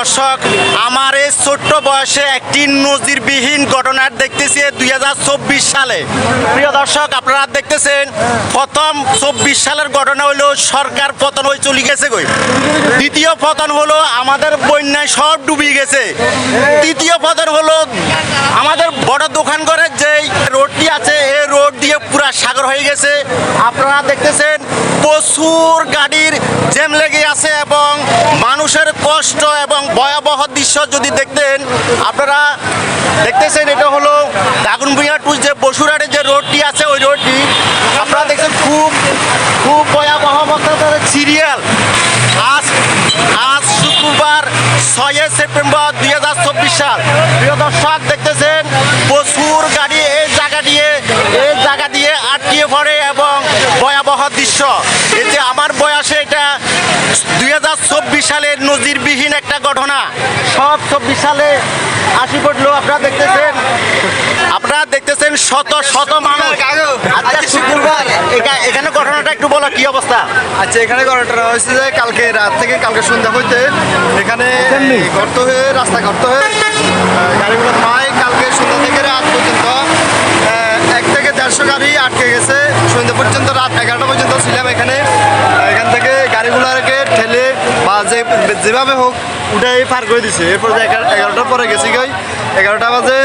দর্শক, আমার এই ছোট্ট বয়সে একটি নজিরবিহীন ঘটনা দেখতেছি দুই হাজার চব্বিশ সালে। প্রিয় দর্শক, আপনারা দেখতেছেন, প্রথম চব্বিশ সালের ঘটনা হলো সরকার পতন হয়ে চলে গেছে গই। দ্বিতীয় পতন হলো আমাদের বন্যায় সব ডুবিয়ে গেছে। তৃতীয় পতন হলো আমাদের বড় দোকান ঘরের যেই রোডটি আছে এই রোড দিয়ে পুরা সাগর হয়ে গেছে। আপনারা দেখতেছেন, প্রচুর গাড়ির জ্যাম লেগে আছে এবং মানুষের কষ্ট এবং ভয়াবহ দৃশ্য যদি দেখতেন, আপনারা দেখতেছেন এটা হলো দাগুনভূঞা টু যে বসুরহাটের যে রোডটি আছে, ওই রোডটি। আপনারা দেখছেন খুব খুব ভয়াবহ অবস্থা সিরিয়াল। আজ আজ শুক্রবার ছয় সেপ্টেম্বর দুই হাজার চব্বিশ সাল। প্রিয় দর্শক দেখতেছেন প্রচুর গাড়ি এই জায়গা দিয়ে এই জায়গা দিয়ে আটকিয়ে পড়ে এবং ভয়াবহ দৃশ্য এই যে আমার বয়সে এটা দুই হাজার চব্বিশ সালের নজিরবিহীন একটা ঘটনা। সব চব্বিশ সালে আসি পড়ল আপনারা দেখতেছেন? আপনারা দেখতেছেন শত শত মানুষ। আজকে শুক্রবার এখা- এখানে ঘটনাটা একটু বলো কি অবস্থা? আচ্ছা এখানে ঘটনাটা হয়েছে যে কালকে রাত থেকে কালকে সন্ধ্যা হইতে এখানে গর্ত হয়ে রাস্তা গর্ত হয়ে গাড়িগুলো পায় কালকে সন্ধ্যা থেকে রাত পর্যন্ত আহ, এক থেকে দেড়শো গাড়ি আটকে গেছে সন্ধ্যা পর্যন্ত রাত এগারোটা পর্যন্ত ছিলাম এখানে আহ, এখান থেকে গাড়িগুলোকে ঠেলে বা যে যেভাবে হোক উঠাই পার করে দিছে। এরপর যে এগারোটার পরে গেছি গই এগারোটা বাজে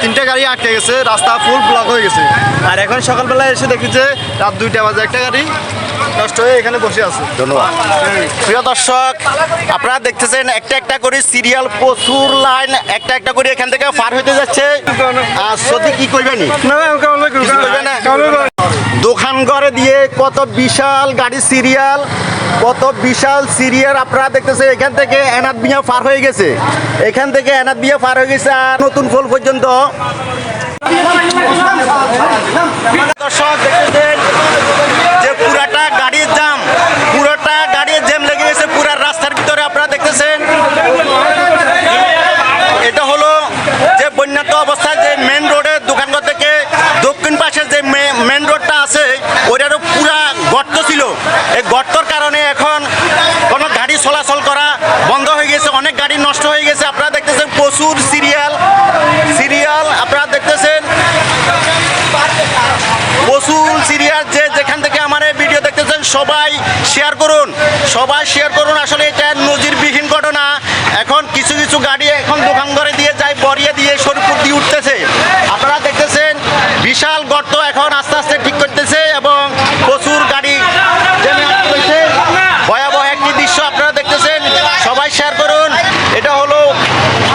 তিনটা গাড়ি আটকে গেছে রাস্তা ফুল ব্লক হয়ে গেছে। আর এখন সকালবেলা এসে দেখি যে রাত দুইটা বাজে একটা গাড়ি নষ্ট হয়ে এখানে বসে আছে। ধন্যবাদ। প্রিয় দর্শক আপনারা দেখতেছেন একটা একটা করে সিরিয়াল প্রচুর লাইন একটা একটা করে এখান থেকে পার হইতে যাচ্ছে। আর সত্যি কি করবেনি করবে না? ঘরে দিয়ে কত বিশাল গাড়ি সিরিয়াল কত বিশাল সিরিয়াল আপনারা দেখতেছে, এখান থেকে এনাদ বিয়া পার হয়ে গেছে। এখান থেকে এনাদ বিয়া পার হয়ে গেছে আর নতুন ফুল পর্যন্ত দর্শক দেখতেছেন যে পুরাটা গাড়ির জাম পুরোটা গাড়ির জ্যাম লেগে গেছে পুরা রাস্তার ভিতরে আপনারা দেখতেছেন এটা হলো যে বন্যাত্ম অবস্থায় যে মেন রোডের দোকানঘর থেকে দক্ষিণ পাশে যে মেন রোডটা আছে ওইটারও পুরা গর্ত ছিল এই গর্তর কারণে এখন কোনো গাড়ি চলাচল করা বন্ধ হয়ে গেছে অনেক গাড়ি নষ্ট হয়ে গেছে আপনারা দেখতেছেন প্রচুর সিরিয়াল সিরিয়াল আপনারা দেখতেছেন। প্রচুর সিরিয়াল যে যেখান থেকে আমার ভিডিও দেখতেছেন, সবাই শেয়ার করুন। সবাই শেয়ার করুন। আসলে এটা নজিরবিহীন ঘটনা। এখন কিছু কিছু গাড়ি এখন দোকান ঘরে দিয়ে যায় বরিয়ে দিয়ে সরপুর দিয়ে উঠতেছে আপনারা দেখতেছেন বিশাল গর্ত এখন আস্তে আস্তে ঠিক করতেছে এবং প্রচুর গাড়ি জেনে আসতেছে ভয়াবহ একটি দৃশ্য আপনারা দেখতেছেন সবাই শেয়ার করুন এটা হলো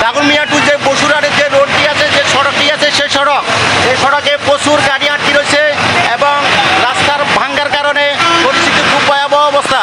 দাগুন মিয়া টু যে বসুরহাটের যে রোডটি আছে যে সড়কটি আছে সেই সড়ক এই সড়কে প্রচুর গাড়ি আটকে রয়েছে এবং রাস্তার ভাঙ্গার কারণে পরিস্থিতি খুব ভয়াবহ অবস্থা